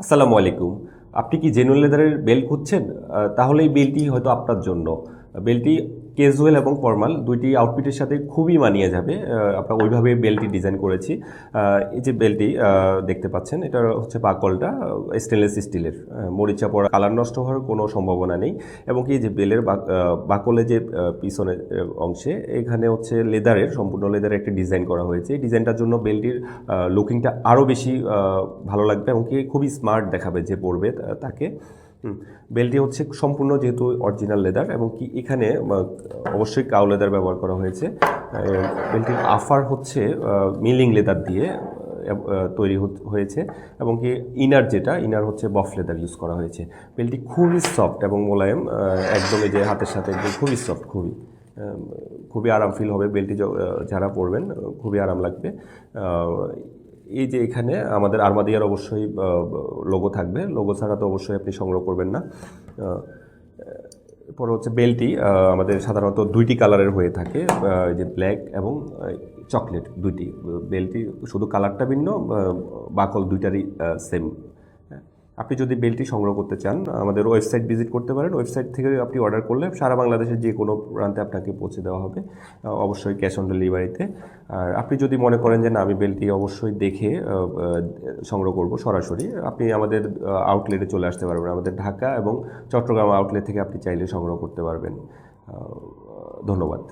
আসসালামু আলাইকুম। আপনি কি জেনুয়েল লেদারের বেল্ট খুঁজছেন? তাহলে এই বেলটি হয়তো আপনার জন্য। বেল্টটি ক্যাজুয়াল এবং ফর্মাল দুইটি আউটফিটের সাথে খুবই মানিয়ে যাবে। আমরা ওইভাবে বেল্টটি ডিজাইন করেছি। এই যে বেল্টটি আহ, দেখতে পাচ্ছেন এটা হচ্ছে বাকলটা স্টেনলেস স্টিলের মরিচা পড়া কালার নষ্ট হওয়ার কোনো সম্ভাবনা নেই। এবং কি যে বেলের বাক- বাকলে যে পিছনের অংশে এখানে হচ্ছে লেদারের সম্পূর্ণ লেদারের একটা ডিজাইন করা হয়েছে। এই ডিজাইনটার জন্য বেল্টটির লুকিংটা আরও বেশি ভালো লাগবে এবং কি খুবই স্মার্ট দেখাবে যে পড়বে তাকে। হুম, বেল্টটি হচ্ছে সম্পূর্ণ যেহেতু অরিজিনাল লেদার এবং কি এখানে অবশ্যই কাউ লেদার ব্যবহার করা হয়েছে। আহ, বেল্টটির আফার হচ্ছে মিলিং লেদার দিয়ে তৈরি হয়েছে এবং কি ইনার যেটা ইনার হচ্ছে বফ লেদার ইউজ করা হয়েছে। বেল্টটি খুবই সফট এবং মোলায়েম আহ, একদম এই যে হাতের সাথে একদম খুবই সফট খুবই খুবই আরাম ফিল হবে। বেল্টটি যারা পরবেন খুবই আরাম লাগবে। এই যে এখানে আমাদের আর্মাদিয়ার অবশ্যই লোগো থাকবে। লোগো ছাড়া তো অবশ্যই আপনি সংগ্রহ করবেন না। পরে হচ্ছে বেলটি আমাদের সাধারণত দুইটি কালারের হয়ে থাকে যে ব্ল্যাক এবং চকলেট দুইটি। বেলটি শুধু কালারটা ভিন্ন বাকল দুইটারই সেম আপনি যদি বেলটি সংগ্রহ করতে চান, আমাদের ওয়েবসাইট ভিজিট করতে পারেন। ওয়েবসাইট থেকে আপনি অর্ডার করলে সারা বাংলাদেশের যে কোনো প্রান্তে আপনাকে পৌঁছে দেওয়া হবে অবশ্যই ক্যাশ অন ডেলিভারিতে আর আপনি যদি মনে করেন যে না, আমি বেলটি অবশ্যই দেখে সংগ্রহ করব সরাসরি, আপনি আমাদের আউটলেটে চলে আসতে পারবেন। আমাদের ঢাকা এবং চট্টগ্রাম আউটলেট থেকে আপনি চাইলে সংগ্রহ করতে পারবেন। ধন্যবাদ।